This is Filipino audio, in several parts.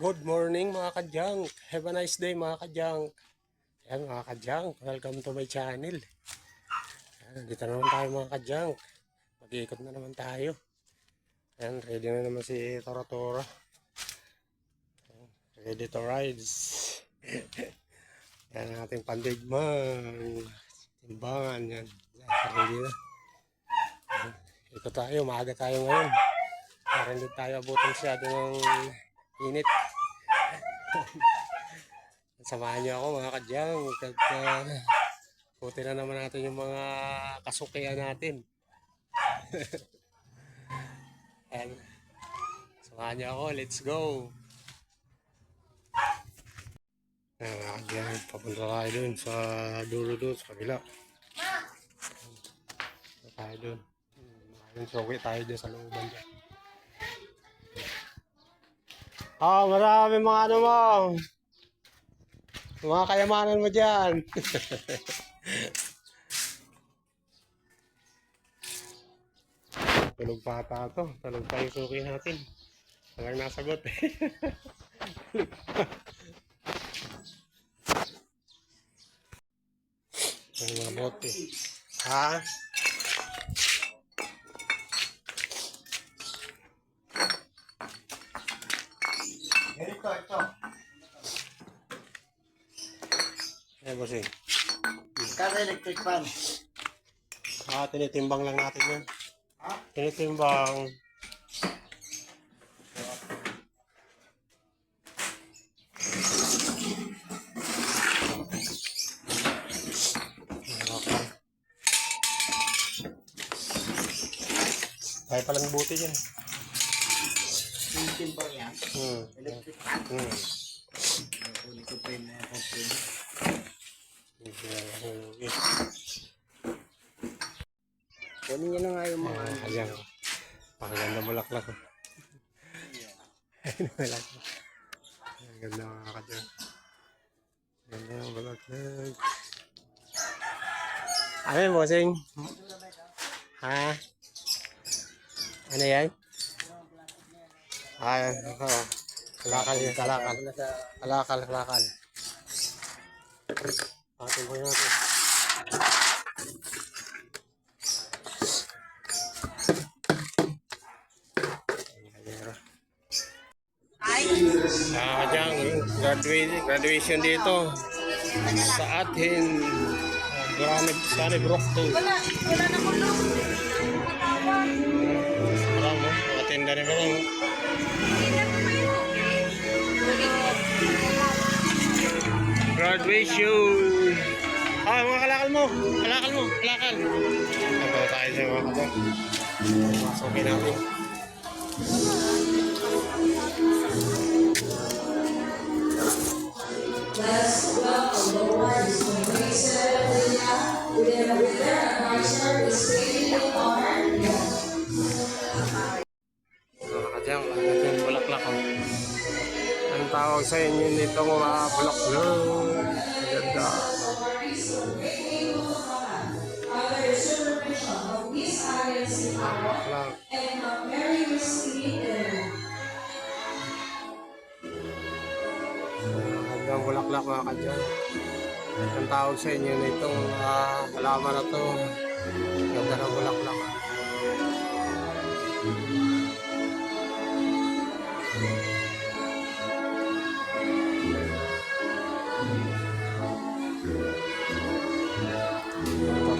Good morning mga kadyang. Have a nice day mga kadyang. Ayan mga kadyang, welcome to my channel. Ayan, dito na naman tayo mga kadyang. Mag-iikot na naman tayo. Ayan, ready na naman si Tora Tora. Ayan, ready to rides. Ayan ang ating pandigmang. Timbangan yan. Ayan, ready na. Ayan, ikot tayo, maaga tayo ngayon. Para hindi tayo abutan masyado ng init. Samahan niyo ako mga kadyang. At uh, puti na naman natin yung mga kasukian natin. Ayan. Samahan niyo ako. Let's go. Ayan mga kadyang. Papunta tayo dun sa dulo dun sa kabila. Papunta tayo dun. Suki tayo dun sa looban dyan. Ah, marami mga ano mo. Mga kayamanan mo dyan. Tulog pa ata to. Tulog pa yung suki natin. Walang nasagot eh. Ang mga bote. Ha? Ito, ito. Eh, bossing. Kada electric fan. Ah, tinitimbang lang natin yun. Ha? Tinitimbang. Okay. Kaya palang buti dyan. Yung yan. Hmm. Electric fan. Hmm. Kunin ko pa yung mga. Okay. Kunin niya na nga yung mga ano. Ayan. Pakaganda bulaklak. oh. Ayun, bulaklak. Ang ganda mga kadyan. Ganda ng bulaklak. Ano yun, bossing? Ha? Ano yan? Ah, oo. Kalakal yun, kalakal. Kalakal, kalakal. Atin po natin. Kanyero. Ah, graduation, graduation dito sa atin. Durane, Durane Brook 2. Wala, wala na kulong. Parang mo, atinda rin parang. Graduation! Ah, mga kalakal mo! Kalakal mo! Kalakal! Nagawa tayo sa mga kabang. Masukin natin. Mga inyo nito mga bulaklak. Ang Ganda. Bulaklak. Ang Gandang bulaklak mga kadyang. Ang tawag sa inyo nitong uh, halaman na to. Ganda ng bulaklak.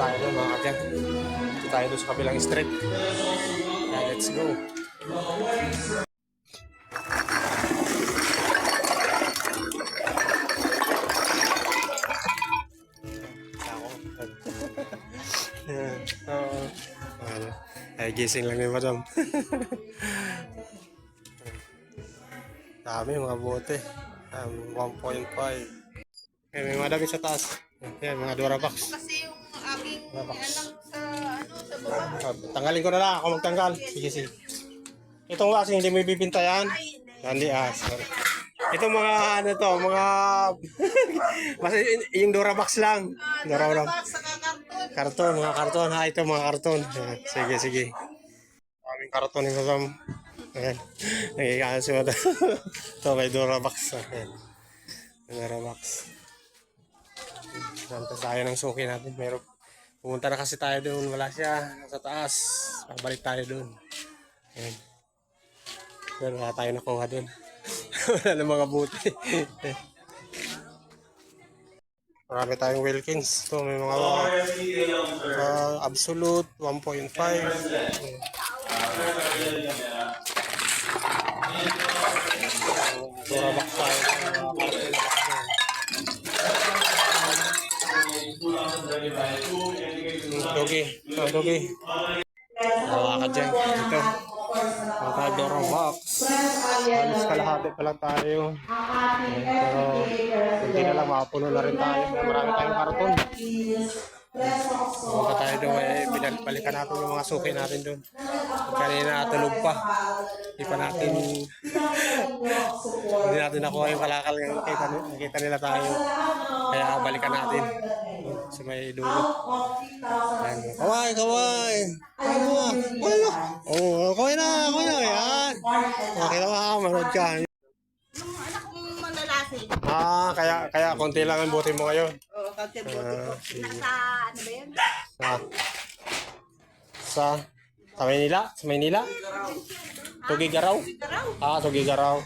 Tayo doon mga kadyang. Ito tayo doon sa kabilang street. Yeah, let's go. Oo. Ay, gising lang ni madam. Dami mga bote. Um, 1.5. Eh, may madami sa taas. Yan, mga Durabox. Kasi yung ano baba. Ah, tanggalin ko na lang. Ako magtanggal. Sige, sige. Itong kasi hindi mo ibibinta yan. Ay, hindi. Ah, sorry. Itong mga ano to, mga... Basta y- yung Durabox lang. Durabox. Box sa karton. Karton, mga karton. Ha, ito mga karton. Ah, Sige, sige. Maraming karton ni Madam. Ayan. Nangigaan si Madam. Ito, may Durabox. Ayan. Durabox. Nanta tayo ng suki natin. Meron. Pumunta na kasi tayo doon. Wala siya. Nasa taas. Pabalik tayo doon. Ayan. Pero wala tayo nakuha doon. wala na mga buti. Marami tayong Wilkins. Ito, may mga uh, Absolute 1.5. Durabox tayo. Dogi. Oh, dogi. Wala ka dyan. Ito. Mga Durabox. Halos kalahati pa lang tayo. Pero hindi na lang makapuno na rin tayo. Marami tayong karton. Pumunta tayo doon eh, binal- balikan natin yung mga suki natin doon. Kanina tulog pa. Hindi pa natin hindi natin nakuha yung kalakal. Nakita, nakita nila tayo. Kaya balikan natin. Sa may dulo. Ayan. Kaway, kaway! Kaway! Kaway na! Oo, kaway na! Kaway na! Yan! Okay na ka, manood ka. Yung anak mong manlalasing. Ah, kaya kaya konti lang ang buti mo ngayon. Oo, kasi buti ko. Ah. Nasa, ano ba yun? Sa sa sa Maynila? Sa Maynila? Tugigaraw? Karaw. Ah, Tugigaraw.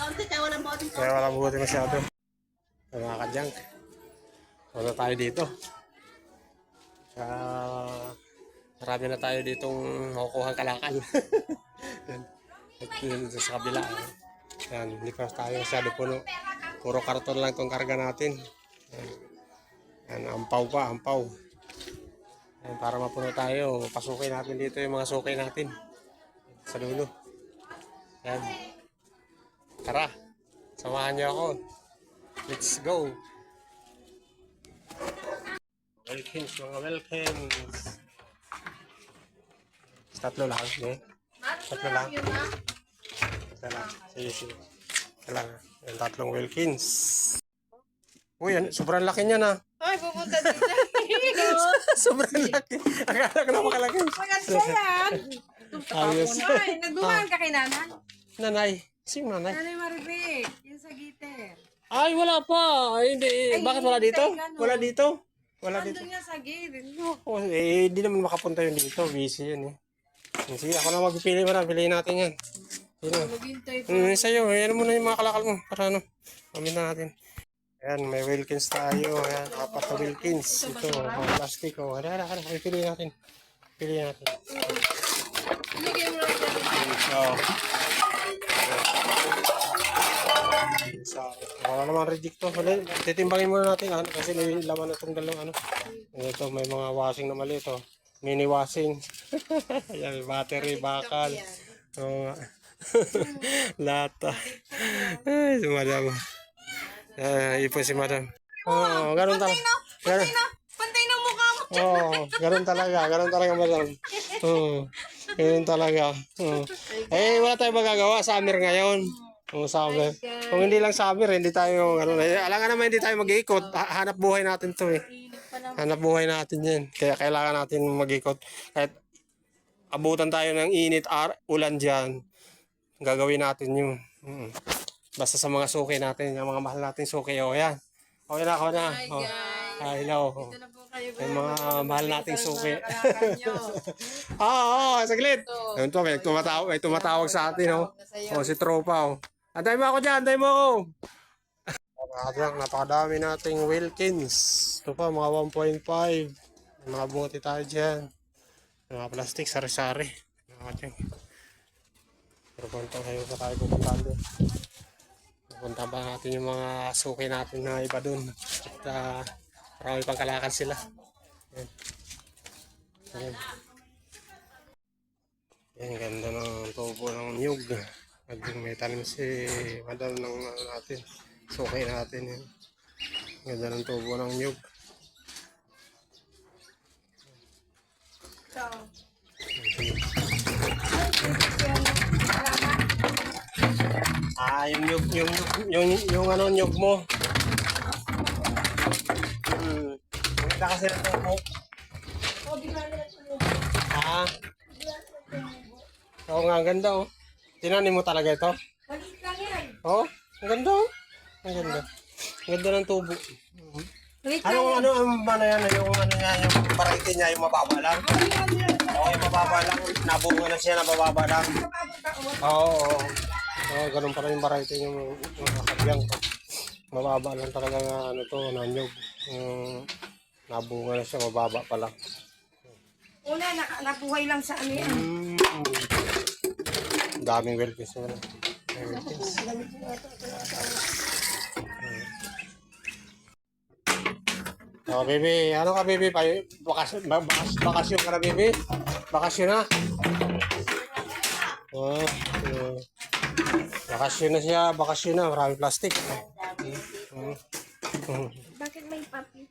Kaunti kaya walang ko. Kaya wala buti masyado. Mga kadyang. Wala tayo dito. Sa marami na tayo ditong makukuha kalakal. Yan. At sa kabila. eh. Yan, pa tayo masyado puno. Puro karton lang itong karga natin. Yan. Yan, ampaw pa, ampaw. Yan, para mapuno tayo, pasukin natin dito yung mga sukay natin. Sa dulo. Yan. Tara, samahan niyo ako. Let's go. Welkins, mga welkins. Tatlo lang, eh. Tatlo lang. Na. Tatlo lang. Sige, sige. Tatlo lang. Yung tatlong welkins. Uy, yan, sobrang laki niya na. Ay, pupunta dito. sobrang laki. Akala ko napakalaki. Maganda yan. Ayos. Ay, nagdumaan ka kay nanay. Nanay. Sino nanay? Nanay Maribek, yung sa giter. Ay, wala pa. Ay, hindi. Ay, Bakit wala dito? Wala dito? Wala dito. Nandun nga sa gate. Oh, eh, di naman makapunta yun dito. Busy yun eh. Sige, ako na magpipili mo na. Piliin natin yan. Sino? Maghintay. Hmm, sa'yo. Ayan mo na yung mga kalakal mo. Para ano. Amin na natin. Ayan, may Wilkins tayo. Ayan, apat na Wilkins. Ito, mga plastic. Oh, ano, ano, ano. Piliin natin. Piliin natin. Bigyan mo lang dyan. Sa, wala naman reject to. Wala, titimbangin muna natin ano, kasi may laman na itong dalawang ano. Ito, may mga washing na mali ito. Mini washing. Yan, battery, bakal. Oo nga. Lata. Ay, si madam. Ay, ipo si madam. Oo, ganun talaga. Ganun. Pantay ng mukha mo. Oo, ganun talaga. Ganun talaga, madam. Oo, ganun talaga. Oo. Eh, wala tayong magagawa. Summer ngayon. Oo, summer. Kung hindi lang summer, hindi tayo, ano, alam nga naman hindi tayo mag-iikot. Ha- Hanap buhay natin to eh. Hanap buhay natin yan. Kaya kailangan natin mag-ikot. Kahit abutan tayo ng init, ar- ulan dyan, gagawin natin yun. Mm. Basta sa mga suki natin, yung mga mahal natin suki, o yan. O yan ako na. Oh. Hi, hello. Ito na po kayo. Yung mga mahal nating suki. Nyo. Oo, oo, saglit. Ayun to, may tumatawag, may tumatawag sa atin, oh. O, si Tropa, oh. Antay mo ako dyan, antay mo ako. Napakadami, napakadami nating Wilkins. Ito pa, mga 1.5. May Mga bote tayo dyan. Mga plastic, sari-sari. Mga dyan. Pero punta kayo pa tayo pupuntahan doon. Pupunta pa natin yung mga suki natin na iba doon. At uh, marami pang kalakal sila. Ayan. Ayan. Yan, ganda ng tubo ng nyug. Yung may tanim si madam ng ano natin. Sukay natin yan. Ganda ng tubo ng nyug. Ah, yung nyug, yung, yung, yung, ano, nyug mo. Hmm. Maganda kasi ng tubo. Ah. Oo nga, ganda oh. Tinanim mo talaga ito? Maliit lang yan. Oo. Oh, ang ganda. oh. Ang ganda. Ang ganda ng tubo. Maliit Ano, ano, ang ano yan, yung ano niya, yung variety niya, yung mababa lang. Oo, yung mababa lang. Nabunga na siya, nabababa lang. Oo, oo. Oo, ganun pala yung variety yung mga kabyang. Mababa lang talaga nga ano to, nanyog. Yung nabunga na siya, mababa pa lang. Una, naka, nabuhay lang sa ano yan. Mm. Daming Wilkins na lang. Wilkins. Oh, baby. Ano ka, baby? Pa bakasyon, ba- bakas, bakasyon ka na, baby? Bakasyon na? Oh, oh. Bakasyon na siya. Bakasyon na. Maraming plastic. Mm. Bakit may papi?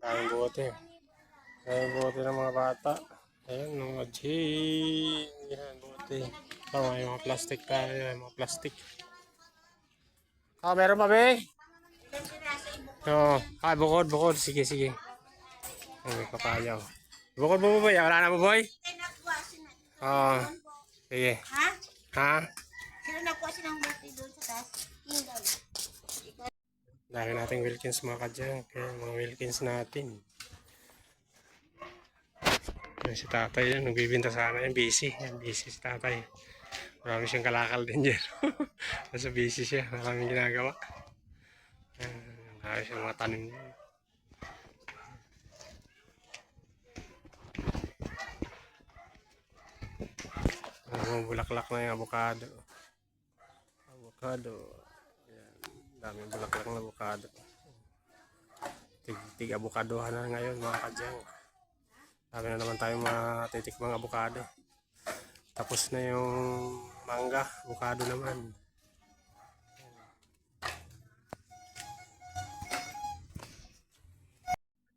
Daming bote. Daming bote ng mga bata. Ayan, mga gin. Yan, bote. Oh, may mga plastic pa. Ayan, mga plastic. Ah, meron pa, be? Oo. Ah, bukod, bukod. Sige, sige. Ay, may papaya. oh. Bukod mo, boy. Wala na mo, boy? Oo. Sige. Ha? Ha? Sino nakuha silang bote doon sa taas? Dami nating Wilkins mga kadyang. Kaya mga Wilkins natin. Yan si tatay yan. Nagbibinta sana yan. Busy. Yan, busy si tatay. Marami siyang kalakal din dyan. Nasa busy siya. Maraming ginagawa. Marami siyang mga tanim dyan. Bulaklak na yung avocado. Avocado. Yan. Daming bulaklak na avocado. Tig, tig avocadohan na ngayon mga kadyang. Dami na naman tayong matitikmang avocado. Tapos na yung mangga, avocado naman.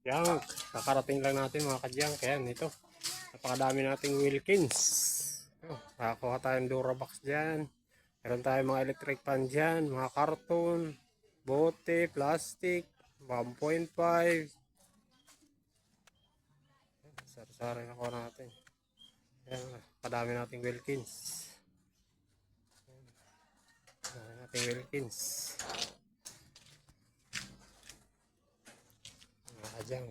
Yan, kakarating lang natin mga kadyang. Kaya ito, napakadami nating Wilkins. Oh, nakakuha tayong Durabox dyan. Meron tayong mga electric pan dyan, mga karton, bote, plastic, 1.5. Sari-sari na natin. Yan, padami nating Wilkins. Padami nating Wilkins. Mga kajang.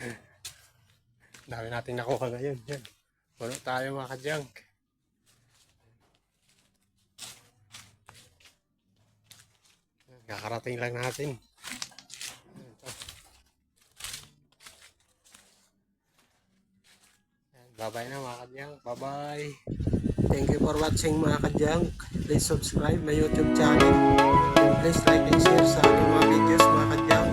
Dami nating nakuha ngayon. Yan. Puno tayo mga kajang. Kakarating lang natin. Bye-bye na mga kadyang. Bye-bye. Thank you for watching mga kadyang. Please subscribe my YouTube channel. And please like and share sa ating mga videos mga kadyang.